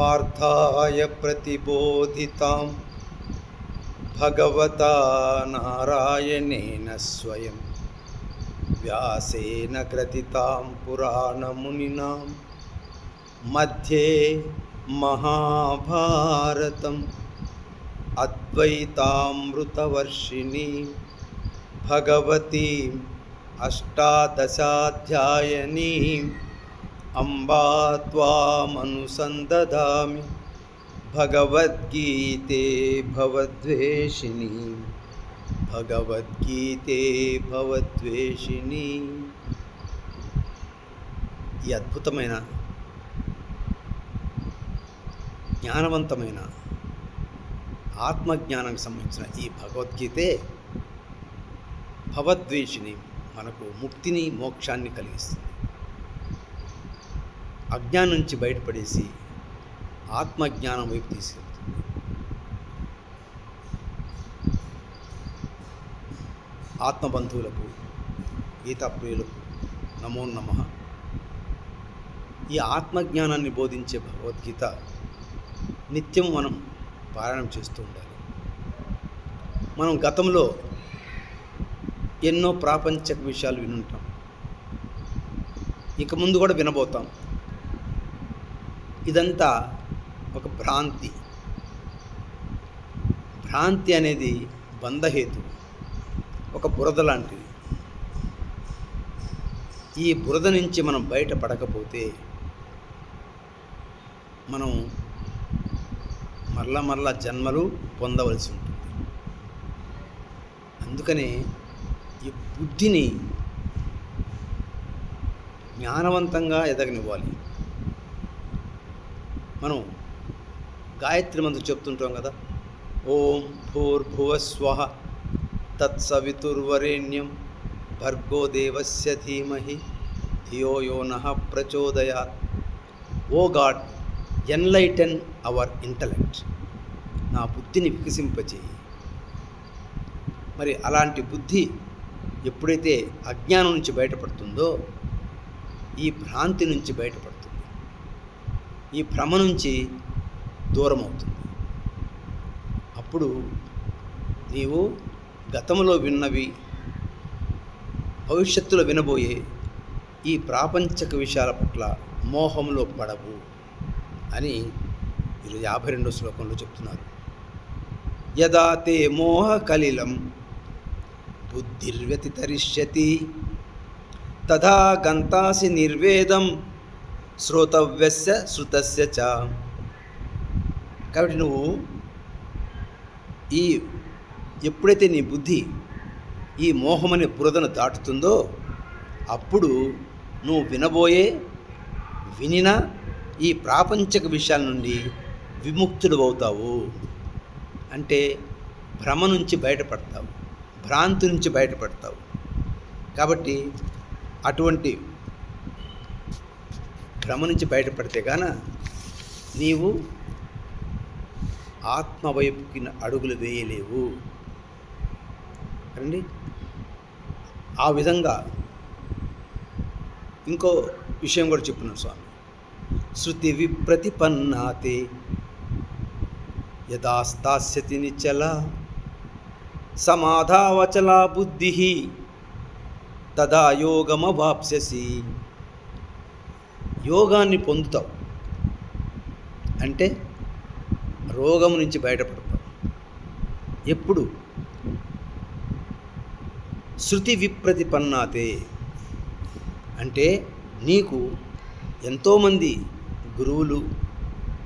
पार्थाय प्रतिबोधितां भगवता नारायणेन स्वयं व्यासेन ग्रथितां पुराणमुनिनां मध्ये महाभारतम् अद्वैतामृतवर्षिणीं भगवतीम् अष्टादशाध्यायनीम् अम्बा त्वामनुसन्दधामि भगवद्गीते भवद्वेषिणी భగవద్గీతే భవద్వేషిణి ఈ అద్భుతమైన జ్ఞానవంతమైన ఆత్మజ్ఞానానికి సంబంధించిన ఈ భగవద్గీతే భవద్వేషిణి మనకు ముక్తిని మోక్షాన్ని కలిగిస్తుంది అజ్ఞానం నుంచి బయటపడేసి ఆత్మజ్ఞానం వైపు తీసుకెళ్తుంది. ఆత్మబంధువులకు గీతాప్రియులకు నమో నమ. ఈ ఆత్మజ్ఞానాన్ని బోధించే భగవద్గీత నిత్యం మనం పారాయణం చేస్తూ ఉండాలి. మనం గతంలో ఎన్నో ప్రాపంచక విషయాలు వినుంటాం. ఇక ముందు కూడా వినబోతాం. ఇదంతా ఒక భ్రాంతి. భ్రాంతి అనేది బంధహేతు ఒక బురద లాంటిది. ఈ బురద నుంచి మనం బయటపడకపోతే మనం మరలా మరలా జన్మలు పొందవలసి ఉంటుంది. అందుకనే ఈ బుద్ధిని జ్ఞానవంతంగా ఎదగనివ్వాలి. మనం గాయత్రి మంత్రం చెప్తుంటాం కదా. ఓం భూర్భువస్వ తత్సవితుర్వరేణ్యం భర్గో దేవస్య ధీమహి ధియో యో నః ప్రచోదయాత్. O God enlighten our intellect. నా బుద్ధిని వికసింపచేయి మరి అలాంటి బుద్ధి ఎప్పుడైతే అజ్ఞానం నుంచి బయటపడుతుందో ఈ భ్రాంతి నుంచి బయటపడుతుంది. ఈ భ్రమ నుంచి దూరం అవుతుంది అప్పుడు నీవు గతంలో విన్నవి భవిష్యత్తులో వినబోయే ఈ ప్రాపంచక విషయాల పట్ల మోహంలో పడవు అని ఈరోజు యాభై రెండో శ్లోకంలో చెప్తున్నారు. యదా తే మోహ కలిలం బుద్ధిర్వ్యతితరిష్యతి తథా గంతాసి నిర్వేదం శ్రోతవ్యస్య శృతస్య చ. కాబట్టి నువ్వు ఈ ఎప్పుడైతే నీ బుద్ధి ఈ మోహమనే బురదను దాటుతుందో అప్పుడు నువ్వు వినబోయే వినిన ఈ ప్రాపంచక విషయాల నుండి విముక్తుడు అవుతావు అంటే భ్రమ నుంచి బయటపడతావు భ్రాంతి నుంచి బయటపడతావు. కాబట్టి అటువంటి భ్రమ నుంచి బయటపడితే గాన నీవు ఆత్మవైపుకి అడుగులు వేయలేవు. అండి ఆ విధంగా ఇంకో విషయం కూడా చెప్తున్నాను స్వామి. శృతి విప్రతిపన్నాతే యథాస్తాస్యతి నిచ్చల సమాధావచలా బుద్ధి తదా యోగమవాప్స్యసి. యోగాన్ని పొందుతావు. అంటే రోగం నుంచి బయటపడతావు. ఎప్పుడు? శృతి విప్రతిపన్నాతే. అంటే నీకు ఎంతోమంది గురువులు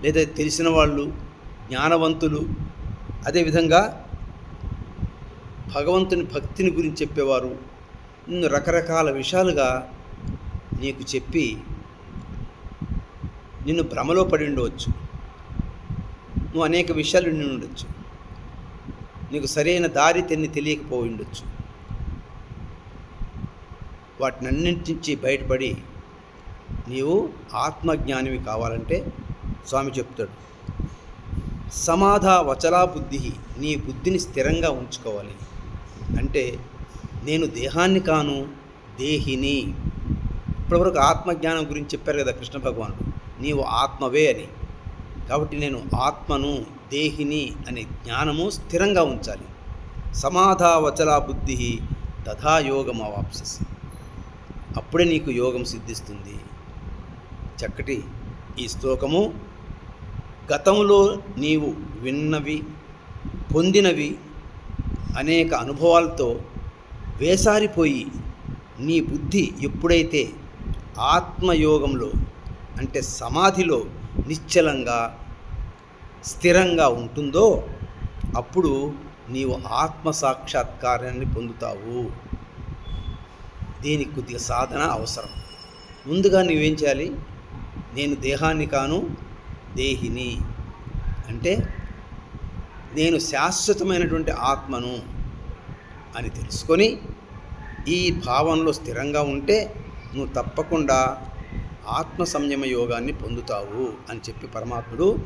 లేదా తెలిసిన వాళ్ళు జ్ఞానవంతులు అదేవిధంగా భగవంతుని భక్తిని గురించి చెప్పేవారు నిన్ను రకరకాల విషయాలుగా నీకు చెప్పి నిన్ను భ్రమలో పడి ఉండవచ్చు. నువ్వు అనేక విషయాలు విని ఉండొచ్చు. నీకు సరైన దారి తెన్ని తెలియకపోయి ఉండొచ్చు. వాటినన్నింటి నుంచి బయటపడి నీవు ఆత్మజ్ఞానివి కావాలంటే స్వామి చెప్తాడు. సమాధా వచలా బుద్ధి నీ బుద్ధిని స్థిరంగా ఉంచుకోవాలి. అంటే నేను దేహాన్ని కాను దేహిని. ఇప్పటివరకు ఆత్మజ్ఞానం గురించి చెప్పారు కదా కృష్ణ భగవానుడు. నీవు ఆత్మవే అని. కాబట్టి నేను ఆత్మను దేహిని అనే జ్ఞానము స్థిరంగా ఉంచాలి. సమాధావచలా బుద్ధి తథా యోగం అవాప్ససి అప్పుడే నీకు యోగం సిద్ధిస్తుంది. చక్కటి ఈ శ్లోకము. గతంలో నీవు విన్నవి పొందినవి అనేక అనుభవాలతో వేసారిపోయి నీ బుద్ధి ఎప్పుడైతే ఆత్మయోగంలో అంటే సమాధిలో నిశ్చలంగా స్థిరంగా ఉంటుందో అప్పుడు నీవు ఆత్మ సాక్షాత్కారాన్ని పొందుతావు. దీనికి కొద్దిగా సాధన అవసరం. ముందుగా నువ్వేం చేయాలి? నేను దేహాన్ని కాను దేహిని. అంటే నేను శాశ్వతమైనటువంటి ఆత్మను అని తెలుసుకొని ఈ భావంలో స్థిరంగా ఉంటే నువ్వు తప్పకుండా ఆత్మ సంయమ యోగాన్ని పొందుతావు అని చెప్పి పరమాత్ముడు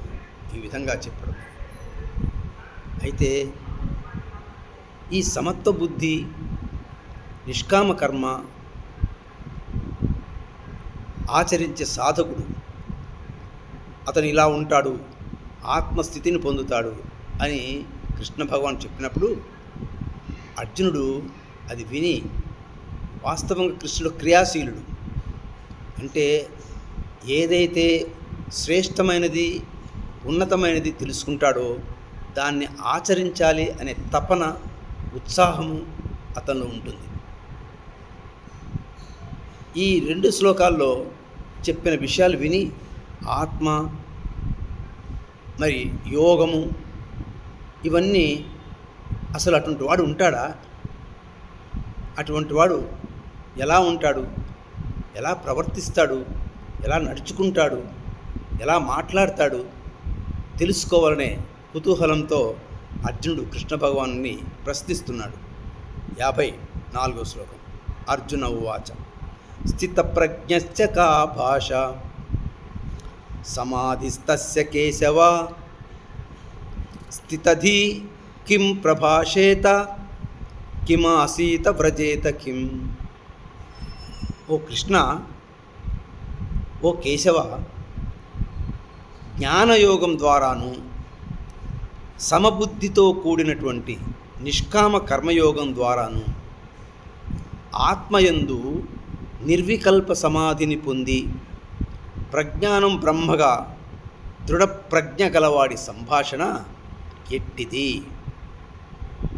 ఈ విధంగా చెప్పడం. అయితే ఈ సమత్వ బుద్ధి నిష్కామ కర్మ ఆచరించే సాధకుడు అతను ఇలా ఉంటాడు ఆత్మస్థితిని పొందుతాడు అని కృష్ణ భగవాన్ చెప్పినప్పుడు అర్జునుడు అది విని వాస్తవంగా కృష్ణుడు క్రియాశీలుడు. అంటే ఏదైతే శ్రేష్టమైనది ఉన్నతమైనది తెలుసుకుంటాడో దాన్ని ఆచరించాలి అనే తపన ఉత్సాహము అతనిలో ఉంటుంది. ఈ రెండు శ్లోకాల్లో చెప్పిన విషయాలు విని ఆత్మ మరి యోగము ఇవన్నీ అసలు అటువంటి వాడు ఉంటాడా? అటువంటి వాడు ఎలా ఉంటాడు? ఎలా ప్రవర్తిస్తాడు ఎలా నడుచుకుంటాడు ఎలా మాట్లాడతాడు తెలుసుకోవాలనే కుతూహలంతో అర్జునుడు కృష్ణ భగవాన్ని ప్రశ్నిస్తున్నాడు. యాభై నాలుగో శ్లోకం. అర్జున ఉవాచ. స్థితప్రజ్ఞశ్చ కా భాష. సమాధిస్తస్య కేశవ. స్థితధి కిం ప్రభాషేత. కిమాసీత వ్రజేత కిం. ఓ కృష్ణ ఓ కేశవ జ్ఞానయోగం ద్వారాను సమబుద్ధితో కూడినటువంటి నిష్కామ కర్మయోగం ద్వారాను ఆత్మయందు నిర్వికల్ప సమాధిని పొంది ప్రజ్ఞానం బ్రహ్మగా దృఢప్రజ్ఞ గలవాడి సంభాషణ ఎట్టిది?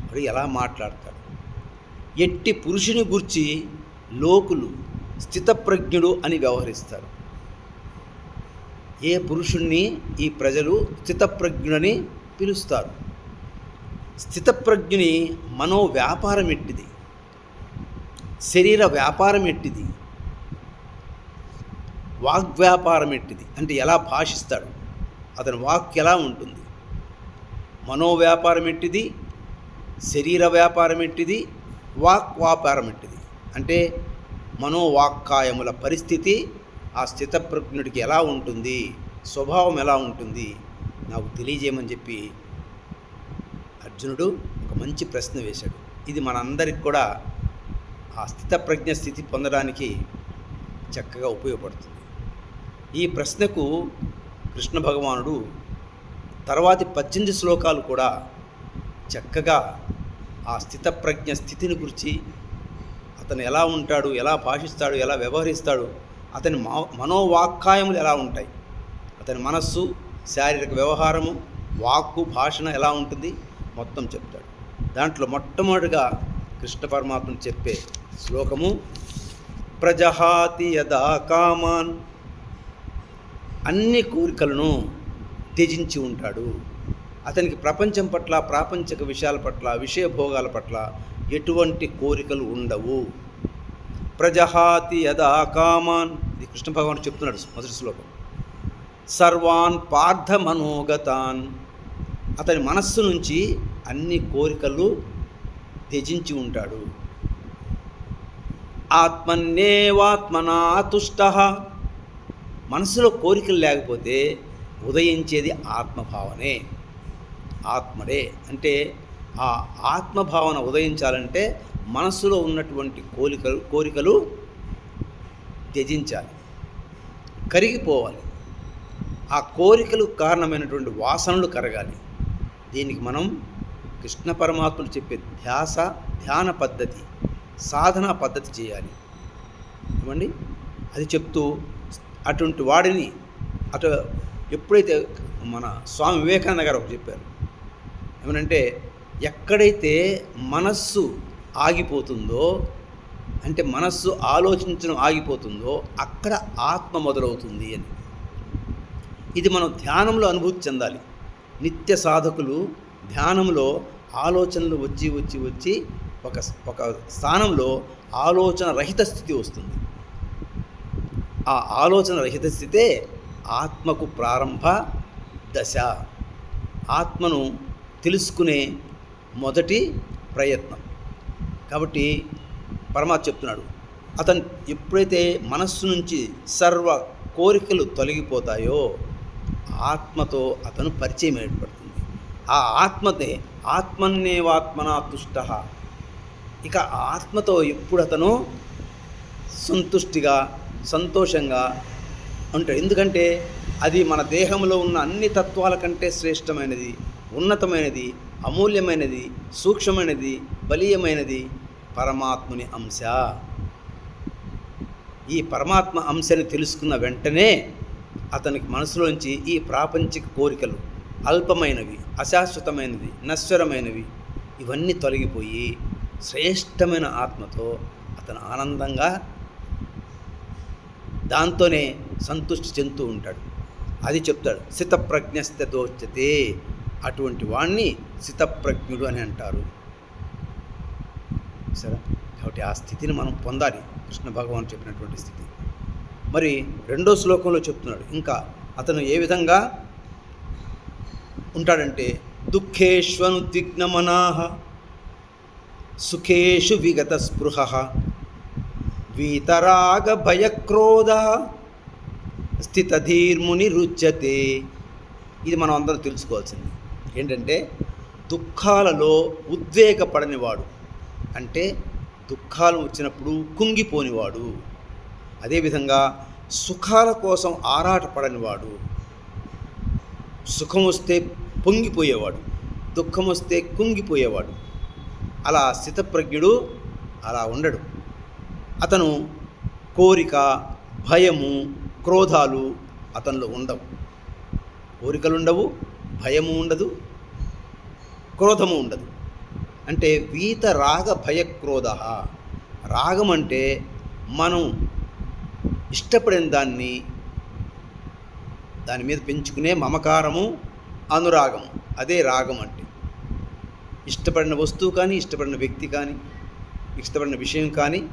మరి ఎలా మాట్లాడతాడు? ఎట్టి పురుషుని గుర్చి లోకులు స్థితప్రజ్ఞుడు అని వ్యవహరిస్తారు. ఏ పురుషుణ్ణి ఈ ప్రజలు స్థితప్రజ్ఞుడని పిలుస్తారు? స్థితప్రజ్ఞుని మనో వ్యాపారం ఎట్టిది? శరీర వ్యాపారం ఎట్టిది? వాగ్వ్యాపారం ఎట్టిది? అంటే ఎలా భాషిస్తాడు? అతని వాక్ ఎలా ఉంటుంది? మనోవ్యాపారం ఎట్టిది? శరీర వ్యాపారం ఎట్టిది? వాక్ వ్యాపారం ఎట్టిది? అంటే మనోవాక్కాయముల పరిస్థితి ఆ స్థితప్రజ్ఞుడికి ఎలా ఉంటుంది? స్వభావం ఎలా ఉంటుంది? నాకు తెలియజేయమని చెప్పి అర్జునుడు ఒక మంచి ప్రశ్న వేశాడు. ఇది మనందరికి కూడా ఆ స్థితప్రజ్ఞ స్థితి పొందడానికి చక్కగా ఉపయోగపడుతుంది. ఈ ప్రశ్నకు కృష్ణ భగవానుడు తర్వాతి పద్దెనిమిది శ్లోకాలు కూడా చక్కగా ఆ స్థితప్రజ్ఞ స్థితిని గురించి అతను ఎలా ఉంటాడు ఎలా భాషిస్తాడు ఎలా వ్యవహరిస్తాడు అతని మనోవాక్కాయములు ఎలా ఉంటాయి? అతని మనస్సు శారీరక వ్యవహారము వాక్కు భాషణ ఎలా ఉంటుంది? మొత్తం చెప్తాడు. దాంట్లో మొట్టమొదటిగా కృష్ణ పరమాత్మను చెప్పే శ్లోకము ప్రజహాతి యదా కామాన్. అన్ని కోరికలను త్యజించి ఉంటాడు. అతనికి ప్రపంచం పట్ల ప్రాపంచిక విషయాల పట్ల విషయ భోగాల పట్ల ఎటువంటి కోరికలు ఉండవు. ప్రజహాతి యదా కామాన్. ఇది కృష్ణ భగవాన్ చెప్తున్నాడు మొదటి శ్లోకం. సర్వాన్ పార్థ మనోగతాన్ అతని మనస్సు నుంచి అన్ని కోరికలు త్యజించి ఉంటాడు. ఆత్మన్నేవాత్మనా తుష్ట. మనసులో కోరికలు లేకపోతే ఉదయించేది ఆత్మభావనే. ఆత్మడే అంటే ఆ ఆత్మభావన ఉదయించాలంటే మనస్సులో ఉన్నటువంటి కోరికలు కోరికలు త్యజించాలి. కరిగిపోవాలి. ఆ కోరికలు కారణమైనటువంటి వాసనలు కరగాలి. దీనికి మనం కృష్ణ పరమాత్ముడు చెప్పే ధ్యాస ధ్యాన పద్ధతి సాధనా పద్ధతి చేయాలి. ఏమండి? అది చెప్తూ అటువంటి వాడిని అటు ఎప్పుడైతే మన స్వామి వివేకానంద గారు ఒకటి చెప్పారు. ఏమనంటే ఎక్కడైతే మనస్సు ఆగిపోతుందో అంటే మనస్సు ఆలోచించడం ఆగిపోతుందో అక్కడ ఆత్మ మొదలవుతుంది అని. ఇది మనం ధ్యానంలో అనుభూతి చెందాలి. నిత్య సాధకులు ధ్యానంలో ఆలోచనలు వచ్చి వచ్చి వచ్చి ఒక ఒక స్థానంలో ఆలోచన రహిత స్థితి వస్తుంది. ఆ ఆలోచన రహిత స్థితే ఆత్మకు ప్రారంభ దశ. ఆత్మను తెలుసుకునే మొదటి ప్రయత్నం. కాబట్టి పరమాత్మ చెప్తున్నాడు అతను ఎప్పుడైతే మనస్సు నుంచి సర్వ కోరికలు తొలగిపోతాయో ఆత్మతో అతను పరిచయం ఏర్పడుతుంది. ఆ ఆత్మతే ఆత్మన్నేవాత్మనా తుష్ట. ఇక ఆత్మతో ఎప్పుడు అతను సంతుష్టిగా సంతోషంగా ఉంటాడు. ఎందుకంటే అది మన దేహంలో ఉన్న అన్ని తత్వాల కంటే శ్రేష్టమైనది ఉన్నతమైనది అమూల్యమైనది సూక్ష్మమైనది బలీయమైనది పరమాత్ముని అంశ. ఈ పరమాత్మ అంశని తెలుసుకున్న వెంటనే అతనికి మనసులోంచి ఈ ప్రాపంచిక కోరికలు అల్పమైనవి అశాశ్వతమైనవి నశ్వరమైనవి ఇవన్నీ తొలగిపోయి శ్రేష్టమైన ఆత్మతో అతను ఆనందంగా దాంతోనే సంతృష్టి చెందుతూ ఉంటాడు. అది చెప్తాడు సితప్రజ్ఞస్థితోచ్యతే అటువంటి వాణ్ణి సితప్రజ్ఞుడు అని అంటారు. సరే కాబట్టి ఆ స్థితిని మనం పొందాలి. కృష్ణ భగవాన్ చెప్పినటువంటి స్థితి. మరి రెండో శ్లోకంలో చెప్తున్నాడు. ఇంకా అతను ఏ విధంగా ఉంటాడంటే దుఃఖేష్వనుద్విగ్నమనాహ సుఖేషు విగత స్పృహ వీతరాగ భయక్రోధ స్థితధీర్ముని రుచ్యతే ఇది మనం అందరం తెలుసుకోవాల్సింది. ఏంటంటే దుఃఖాలలో ఉద్వేగపడనివాడు. అంటే దుఃఖాలు వచ్చినప్పుడు కుంగిపోనివాడు. అదేవిధంగా సుఖాల కోసం ఆరాటపడనివాడు. సుఖం వస్తే పొంగిపోయేవాడు. దుఃఖం వస్తే కుంగిపోయేవాడు. అలా స్థితప్రజ్ఞుడు అలా ఉండడు. అతను కోరిక భయము క్రోధాలు అతనిలో ఉండవు. కోరికలు ఉండవు భయము ఉండదు క్రోధము ఉండదు. అంటే వీత రాగ భయ క్రోధ రాగం అంటే మనం ఇష్టపడిన దాన్ని దాని మీద పెంచుకునే మమకారము అనురాగము. అదే రాగం అంటే ఇష్టపడిన వస్తువు కానీ ఇష్టపడిన వ్యక్తి కానీ ఇష్టపడిన విషయం కానీ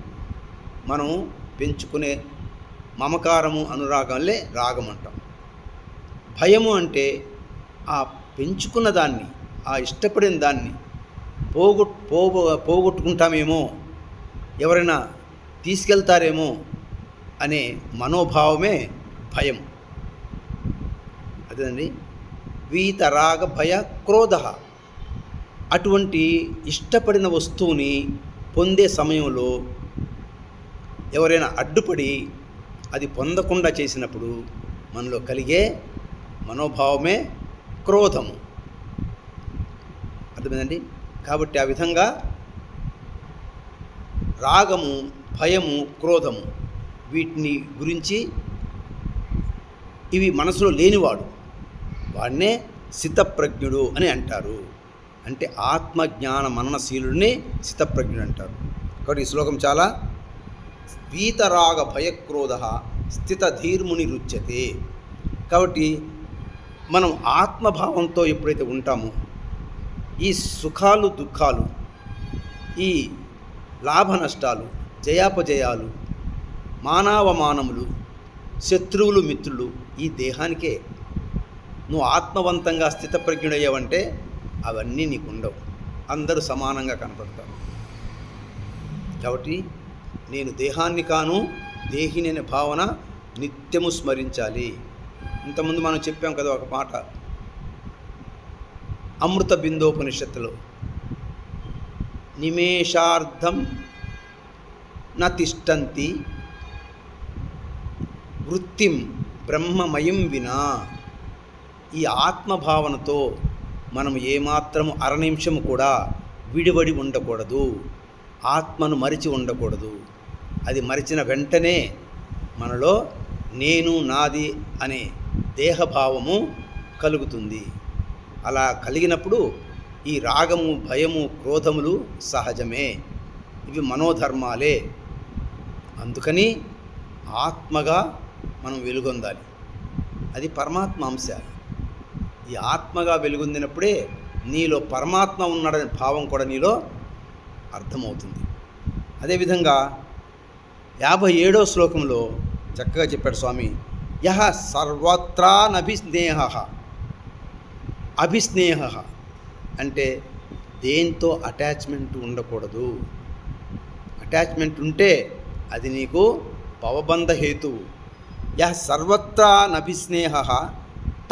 మనం పెంచుకునే మమకారము అనురాగంలే రాగం అంటాం భయము అంటే ఆ పెంచుకున్న దాన్ని ఆ ఇష్టపడిన దాన్ని పోగొట్ పోగొ పోగొట్టుకుంటామేమో? ఎవరైనా తీసుకెళ్తారేమో? అనే మనోభావమే భయం. అదేనండి. వీతరాగ భయ క్రోధ అటువంటి ఇష్టపడిన వస్తువుని పొందే సమయంలో ఎవరైనా అడ్డుపడి అది పొందకుండా చేసినప్పుడు మనలో కలిగే మనోభావమే క్రోధము. అర్థమైందండి? కాబట్టి ఆ విధంగా రాగము భయము క్రోధము వీటిని గురించి ఇవి మనసులో లేనివాడు. వాడినే సితప్రజ్ఞుడు అని అంటారు. అంటే ఆత్మజ్ఞాన మననశీలుడిని సితప్రజ్ఞుడు అంటారు. కాబట్టి ఈ శ్లోకం చాలా వీతరాగ భయక్రోధ స్థితధీర్ముని రుచ్యతే కాబట్టి మనం ఆత్మభావంతో ఎప్పుడైతే ఉంటామో ఈ సుఖాలు దుఃఖాలు ఈ లాభ నష్టాలు జయాపజయాలు మానవమానములు శత్రువులు మిత్రులు ఈ దేహానికే. నువ్వు ఆత్మవంతంగా స్థితప్రజ్ఞుడయ్యావంటే అవన్నీ నీకు ఉండవు అందరూ సమానంగా కనపడతారు. కాబట్టి నేను దేహాన్ని కాను దేహిని అనే భావన నిత్యము స్మరించాలి. ఇంతకుముందు మనం చెప్పాం కదా ఒక మాట అమృత బిందోపనిషత్తులో నిమేషార్థం న తిష్టంతి వృత్తిం బ్రహ్మమయం వినా. ఈ ఆత్మభావనతో మనం ఏమాత్రము అర నిమిషము కూడా విడివడి ఉండకూడదు. ఆత్మను మరిచి ఉండకూడదు. అది మరిచిన వెంటనే మనలో నేను నాది అనే దేహభావము కలుగుతుంది. అలా కలిగినప్పుడు ఈ రాగము భయము క్రోధములు సహజమే. ఇవి మనోధర్మాలే. అందుకని ఆత్మగా మనం వెలుగొందాలి. అది పరమాత్మ అంశ ఈ ఆత్మగా వెలుగొందినప్పుడే నీలో పరమాత్మ ఉన్నాడనే భావం కూడా నీలో అర్థమవుతుంది. అదేవిధంగా యాభై ఏడో శ్లోకంలో చక్కగా చెప్పాడు స్వామి యహ సర్వత్రా నభిస్నేహ. అభిస్నేహ అంటే దేంతో అటాచ్మెంట్ ఉండకూడదు. అటాచ్మెంట్ ఉంటే అది నీకు పవబంధ హేతువు. యహ సర్వత్రా నభిస్నేహ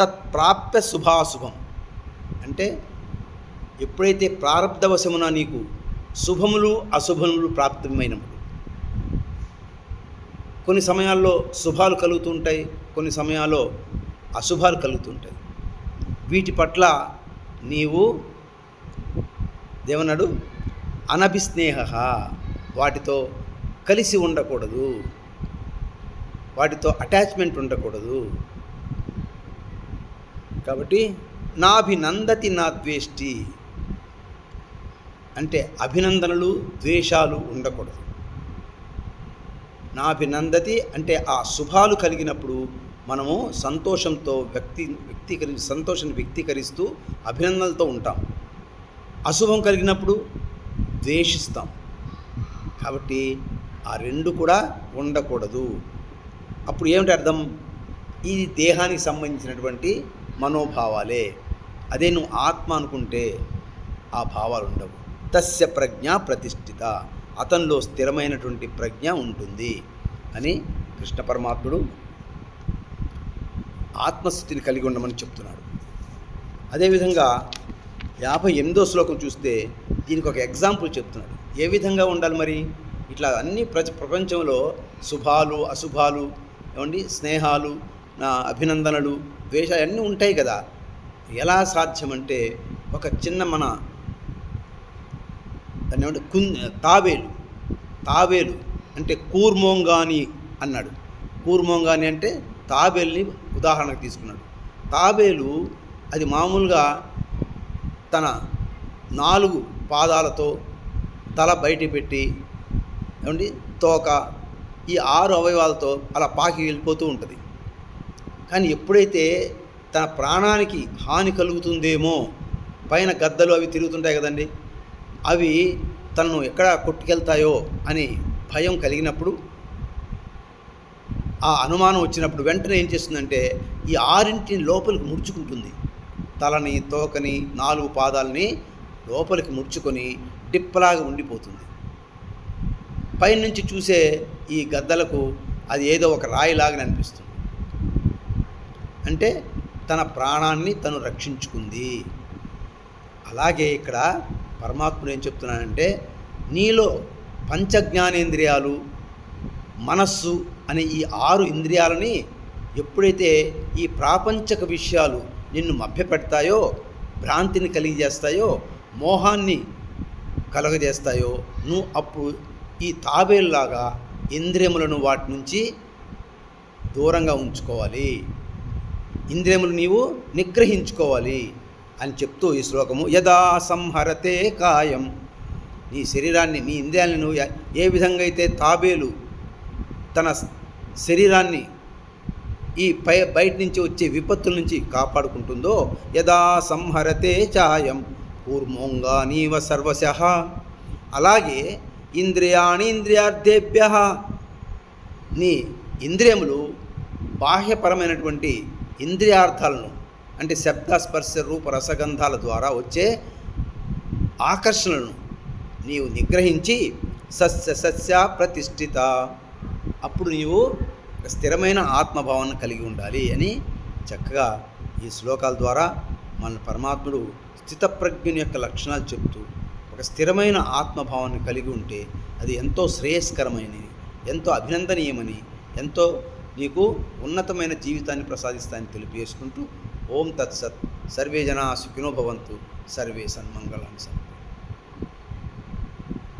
తత్ప్రాప్య శుభాశుభం. అంటే ఎప్పుడైతే ప్రారంధవశమున నీకు శుభములు అశుభములు ప్రాప్తమైనప్పుడు. కొన్ని సమయాల్లో శుభాలు కలుగుతుంటాయి కొన్ని సమయాల్లో అశుభాలు కలుగుతుంటాయి వీటి పట్ల నీవు దేవనడు అనభిస్నేహ వాటితో కలిసి ఉండకూడదు. వాటితో అటాచ్మెంట్ ఉండకూడదు. కాబట్టి నాభినందతి నా ద్వేష్టి అంటే అభినందనలు ద్వేషాలు ఉండకూడదు. నాభినందతి అంటే ఆ శుభాలు కలిగినప్పుడు మనము సంతోషంతో వ్యక్తి వ్యక్తీకరి సంతోషాన్ని వ్యక్తీకరిస్తూ అభినందనలతో ఉంటాం. అశుభం కలిగినప్పుడు ద్వేషిస్తాం. కాబట్టి ఆ రెండు కూడా ఉండకూడదు. అప్పుడు ఏమిటి అర్థం? ఇది దేహానికి సంబంధించినటువంటి మనోభావాలే. అదే నువ్వు ఆత్మ అనుకుంటే ఆ భావాలు ఉండవు. తస్య ప్రజ్ఞ ప్రతిష్ఠిత. అతనిలో స్థిరమైనటువంటి ప్రజ్ఞ ఉంటుంది అని కృష్ణ పరమాత్ముడు ఆత్మస్థితిని కలిగి ఉండమని చెప్తున్నాడు అదేవిధంగా యాభై ఎనిమిదో శ్లోకం చూస్తే దీనికి ఒక ఎగ్జాంపుల్ చెప్తున్నాడు ఏ విధంగా ఉండాలి మరి? ఇట్లా అన్ని ప్రజ ప్రపంచంలో శుభాలు అశుభాలు ఏమండి? స్నేహాలు నా అభినందనలు ద్వేషాలు అన్నీ ఉంటాయి కదా. ఎలా సాధ్యమంటే ఒక చిన్న మన దాన్ని కు తావేలు తావేలు తాబేలు అంటే కూర్మోంగాని అన్నాడు. కూర్మోంగాని అంటే తాబేల్ని ఉదాహరణకు తీసుకున్నాడు. తాబేలు అది మామూలుగా తన నాలుగు పాదాలతో తల బయట పెట్టి ఏమండి తోక ఈ ఆరు అవయవాలతో అలా పాకి వెళ్ళిపోతూ ఉంటుంది. కానీ ఎప్పుడైతే తన ప్రాణానికి హాని కలుగుతుందేమో పైన గద్దలు అవి తిరుగుతుంటాయి కదండి అవి తనను ఎక్కడ కొట్టుకెళ్తాయో అని భయం కలిగినప్పుడు ఆ అనుమానం వచ్చినప్పుడు వెంటనే ఏం చేస్తుందంటే ఈ ఆరింటిని లోపలికి ముడుచుకుంటుంది. తలని తోకని నాలుగు పాదాలని లోపలికి ముడుచుకొని డిప్పలాగా ఉండిపోతుంది. పైనుంచి చూసే ఈ గద్దలకు అది ఏదో ఒక రాయిలాగా అనిపిస్తుంది. అంటే తన ప్రాణాన్ని తను రక్షించుకుంది. అలాగే ఇక్కడ పరమాత్ముడు ఏం చెప్తున్నానంటే నీలో పంచజ్ఞానేంద్రియాలు మనస్సు అనే ఈ ఆరు ఇంద్రియాలని ఎప్పుడైతే ఈ ప్రాపంచక విషయాలు నిన్ను మభ్యపెడతాయో భ్రాంతిని కలిగజేస్తాయో మోహాన్ని కలగజేస్తాయో నువ్వు అప్పుడు ఈ తాబేల్లాగా ఇంద్రియములను వాటి నుంచి దూరంగా ఉంచుకోవాలి. ఇంద్రియములు నీవు నిగ్రహించుకోవాలి అని చెప్తూ ఈ శ్లోకము యదా సంహరతే కాయం. నీ శరీరాన్ని నీ ఇంద్రియాలను నువ్వు ఏ విధంగా అయితే తాబేలు తన శరీరాన్ని ఈ పై బయట నుంచి వచ్చే విపత్తుల నుంచి కాపాడుకుంటుందో యదా సంహరతే చాయం కూర్మోంగా నీవ సర్వశ. అలాగే ఇంద్రియాణి ఇంద్రియార్థేభ్య. నీ ఇంద్రియములు బాహ్యపరమైనటువంటి ఇంద్రియార్థాలను అంటే శబ్ద స్పర్శ రూప రసగంధాల ద్వారా వచ్చే ఆకర్షణలను నీవు నిగ్రహించి సస్య సస్య ప్రతిష్ఠిత. అప్పుడు నీవు స్థిరమైన ఆత్మభావాన్ని కలిగి ఉండాలి అని చక్కగా ఈ శ్లోకాల ద్వారా మన పరమాత్ముడు స్థితప్రజ్ఞుని యొక్క లక్షణాలు చెప్తూ ఒక స్థిరమైన ఆత్మభావాన్ని కలిగి ఉంటే అది ఎంతో శ్రేయస్కరమైనది ఎంతో అభినందనీయమని ఎంతో నీకు ఉన్నతమైన జీవితాన్ని ప్రసాదిస్తాయని తెలియజేసుకుంటూ ఓం తత్సత్. సర్వే జనా సుఖినో భవంతు. సర్వే సన్మంగళాన్ని సంతు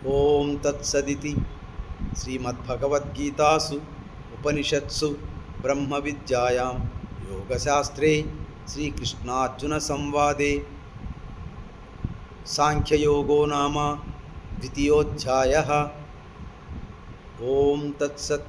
ఓం తత్సదితి. श्रीमद्भगवद्गीतासु उपनिषत्सु ब्रह्मविद्यायां योगशास्त्रे श्रीकृष्णार्जुनसंवादे साङ्ख्ययोगो नाम द्वितीयोऽध्यायः। ॐ तत्सत्